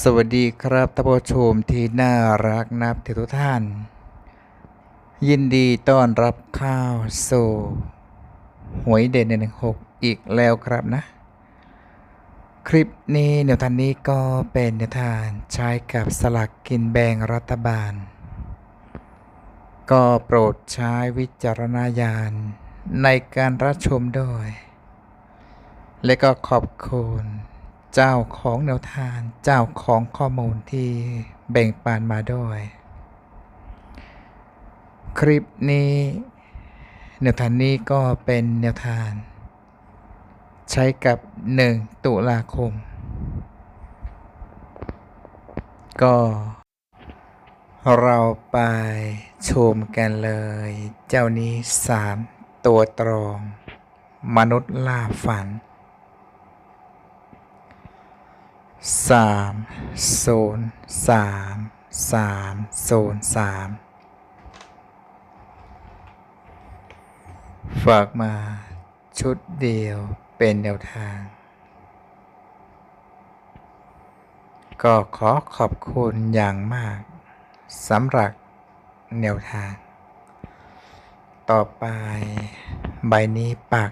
สวัสดีครับท่านผู้ชมที่น่ารักนับถือทุกท่าน ยินดีต้อนรับเข้าวสู่หวยเด่นหนึ่งหกอีกแล้วครับนะ คลิปนี้แนวทางนี้ก็เป็นแนวทางใช้กับสลักกินแบ่งรัฐบาล ก็โปรดใช้วิจารณญาณในการรับชมด้วย และก็ขอบคุณ เจ้าของแนวทางเจ้าของข้อมูลที่แบ่งปันมาด้วย คลิปนี้แนวทางนี้ก็เป็นแนวทางใช้กับ 1 ตุลาคม ก็ เราไปชมกันเลย เจ้านี้ 3 ตัวตรอง มนุษย์ล่าฝัน สามศูนย์สามสามศูนย์สามฝากมาชุดเดียวเป็นแนวทาง ก็ขอขอบคุณอย่างมากสำหรับแนวทาง ต่อไปใบนี้ปัก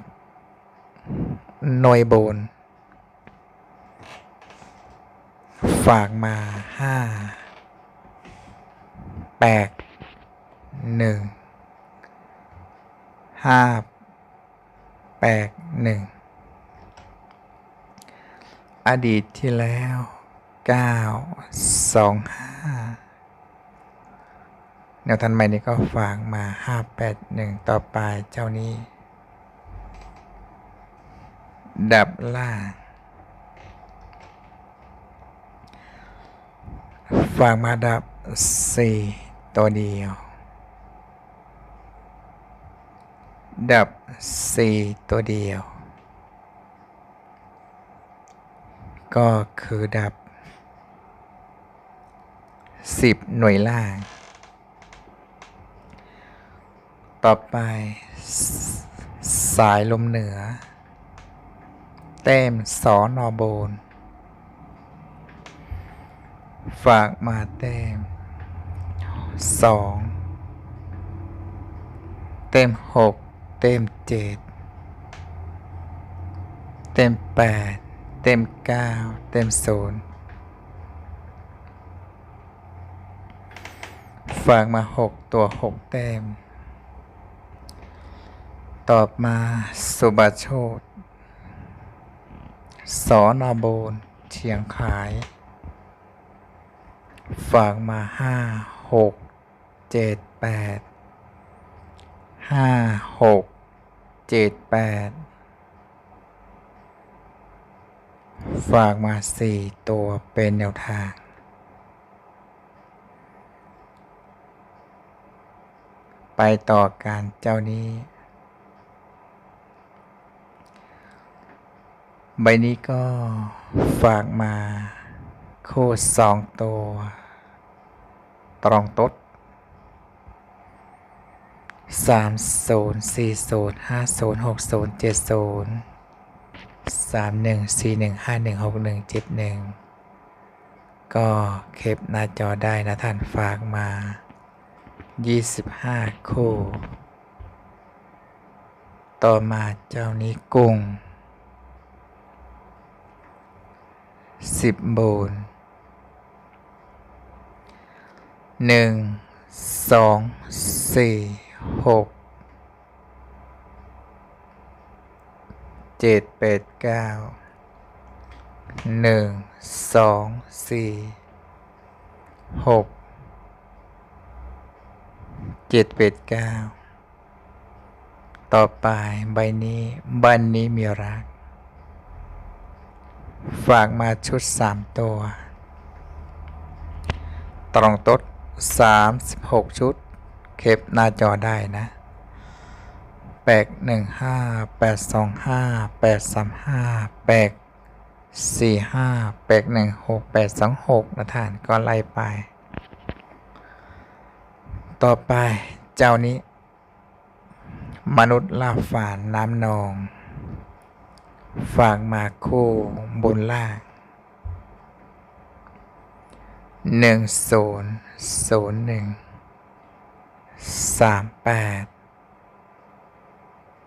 หน่วยบน ฝากมาห้าแปดหนึ่งห้าแปดหนึ่งอดีตที่แล้วเก้าสองห้าแนวทันใหม่นี้ก็ฝากมาห้าแปดหนึ่งต่อไปเจ้านี้ ดับล่าง ฝากมาดับสี่ตัวเดียว ดับสี่ตัวเดียว ก็คือดับสิบหน่วยล่าง ต่อไป สายลมเหนือเต็มสอนอโบน ฝากมาเต็มสองเต็มหกเต็มเจ็ดเต็มแปดเต็มเก้าเต็มศูนย์ฝากมาหกตัวหกเต็ม ตอบมาสุบาโชตสอนอโบนเชียงขาย ฝากมาห้าหกเจ็ดแปดห้าหกเจ็ดแปดฝากมาสี่ตัวเป็นแนวทาง ไปต่อการเจ้านี้ ใบนี้ก็ฝากมาโคสองตัว ตรองตดสามศูนย์สี่ศูนย์ห้าศูนย์หกศูนย์เจ็ดศูนย์สามหนึ่งสี่หนึ่งห้าหนึ่งหกหนึ่งเจ็ดหนึ่งก็เคปหน้าจอได้นะท่านฝากมายี่สิบห้าคู่ ต่อมาเจ้านี้กุ้งสิบโบน หนึ่งสองสี่หกเจ็ดแปดเก้าหนึ่งสองสี่หกเจ็ดแปดเก้าต่อไปใบนี้บันนี้มีรัก ฝากมาชุดสามตัว ตรองตด สามสิบหกชุดเคปหน้าจอได้นะแปดหนึ่งห้าแปดสองห้าแปดสามห้าแปดสี่ห้าแปดหนึ่งหกแปดสองหกนะท่านก็ไล่ไป ต่อไปเจ้านี้ มนุษย์ลาฝานน้ำนอง ฝากมาคู่บนล่าง หนึ่งศูนย์ศูนย์หนึ่งสามแปด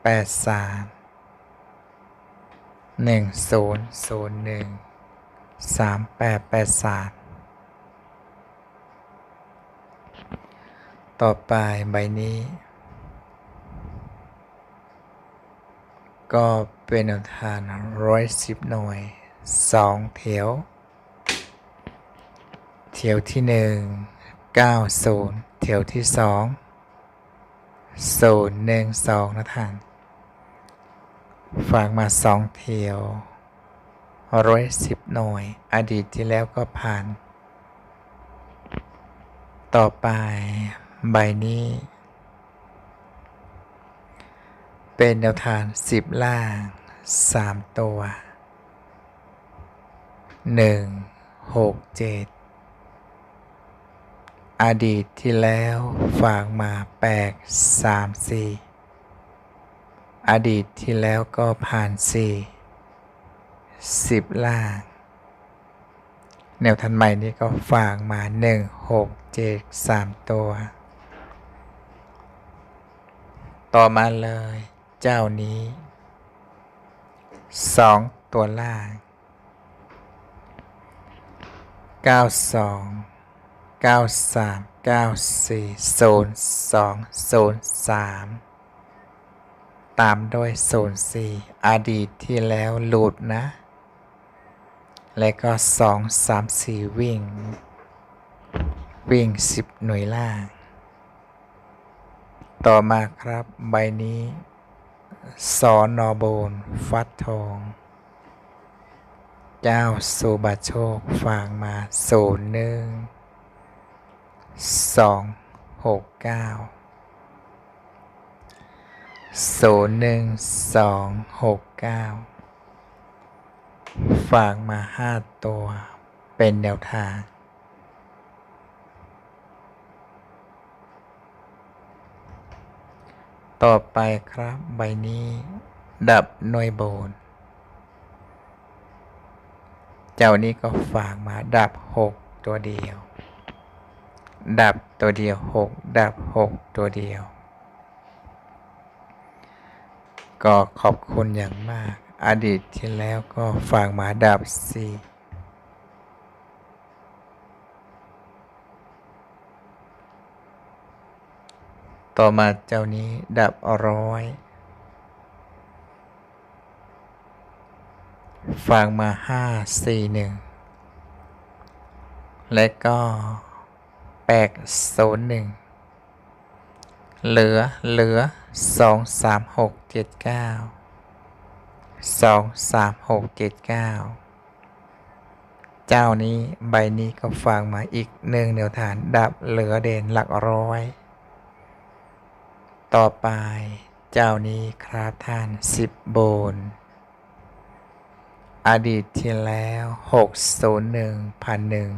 แปดสามหนึ่งศูนย์ศูนย์หนึ่งสามแปดแปดสามต่อไปใบนี้ ก็เป็นแนวทางร้อยสิบหน่วยสองแถว แถวที่หนึ่งเก้าศูนย์แถวที่สองศูนย์หนึ่งสองนะท่านฝากมาสองแถวร้อยสิบหน่วย อดีตที่แล้วก็ผ่าน ต่อไปใบนี้ เป็นแนวทางสิบล่างสามตัวหนึ่งหกเจ็ด อดีตที่แล้วฝากมาแปดสามสี่อดีตที่แล้วก็ผ่านสี่สิบล่าง แนวทันใหม่นี้ก็ฝากมาหนึ่งหกเจ็ดสามตัว ต่อมาเลย เจ้านี้สองตัวล่างเก้าสอง เก้าสามเก้าสี่ศูนย์สองศูนย์สามตามด้วยศูนย์สี่อดีตที่แล้วหลุดนะ และก็สองสามสี่วิ่ง วิ่งสิบหน่วยล่าง ต่อมาครับใบนี้สอนอโบน ฟัดทองเจ้าสุบาโชคฝากมาศูนย์หนึ่ง สองหกเก้าศูนย์หนึ่งสองหกเก้าฝากมาห้าตัวเป็นแนวทาง ต่อไปครับใบนี้ ดับหน่วยโบน เจ้านี้ก็ฝากมาดับหกตัวเดียว ดับตัวเดียวหกดับหกตัวเดียว ก็ขอบคุณอย่างมาก อดีตที่แล้วก็ฝากมาดับสี่ต่อมาเจ้านี้ดับร้อยฝากมาห้าสี่หนึ่ง และก็ แปดศูนย์หนึ่งเหลือเหลือสองสามหกเจ็ดเก้าสองสามหกเจ็ดเก้าเจ้านี้ใบนี้ก็ฝากมาอีกหนึ่งแนวฐานดับเหลือเด่นหลักร้อย ต่อไปเจ้านี้ครับท่านสิบโบน อดีตที่แล้วหกศูนย์หนึ่งพันหนึ่ง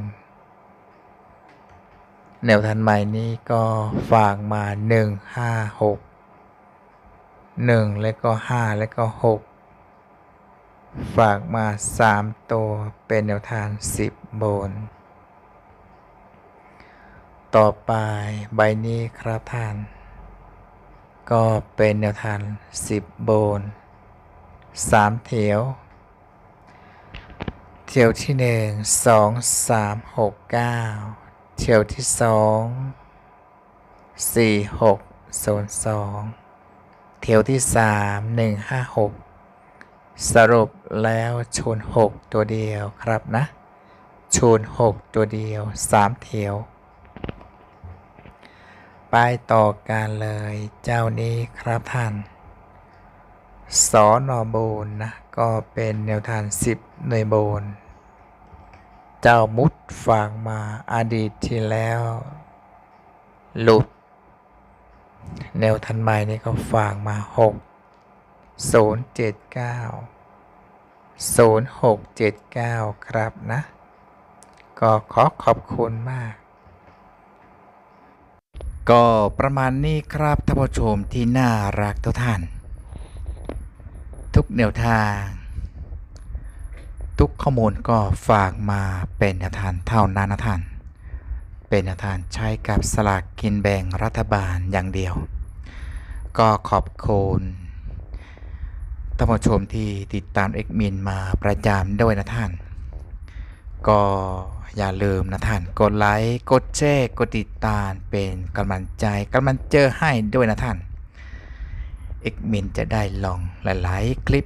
แนวทันใหม่นี้ก็ฝากมาหนึ่งห้าหกหนึ่งแล้วก็ห้าแล้วก็หกฝากมาสามตัวเป็นแนวทางสิบบน ต่อไปใบนี้ครับท่าน ก็เป็นแนวทางสิบโบนสามแถวเที่ยวที่หนึ่งสองสามหก เที่ยวที่สองสี่หกศูนย์สองเที่ยวที่สามหนึ่งห้าหกสรุปแล้วชนหกตัวเดียวครับนะชนหกตัวเดียวสามเที่ยวไปต่อกันเลยเจ้านี้ครับท่านสอนอโบนนะก็เป็นแนวทางสิบหน่วยโบน เจ้ามุดฝากมาอดีตที่แล้ว หลุด แนวทันใหม่นี่ก็ฝากมาหกศูนย์เจ็ดเก้าศูนย์หกเจ็ดเก้าครับนะ ก็ขอขอบคุณมาก ก็ประมาณนี้ครับท่านผู้ชมที่น่ารักทุกท่าน ทุกแนวทาง ทุกข้อมูลก็ฝากมาเป็นแนวทางเท่านั้นนะท่าน เป็นแนวทางใช้กับสลากกินแบ่งรัฐบาลอย่างเดียว ก็ขอบคุณท่านผู้ชมที่ติดตามเอกมินมาประจำด้วยนะท่าน ก็อย่าลืมนะท่าน กดไลค์ กดแชร์ กดติดตามเป็นกำลังใจกำลังเจอให้ด้วยนะท่านเอกมินจะได้ลองหลาย ๆ คลิป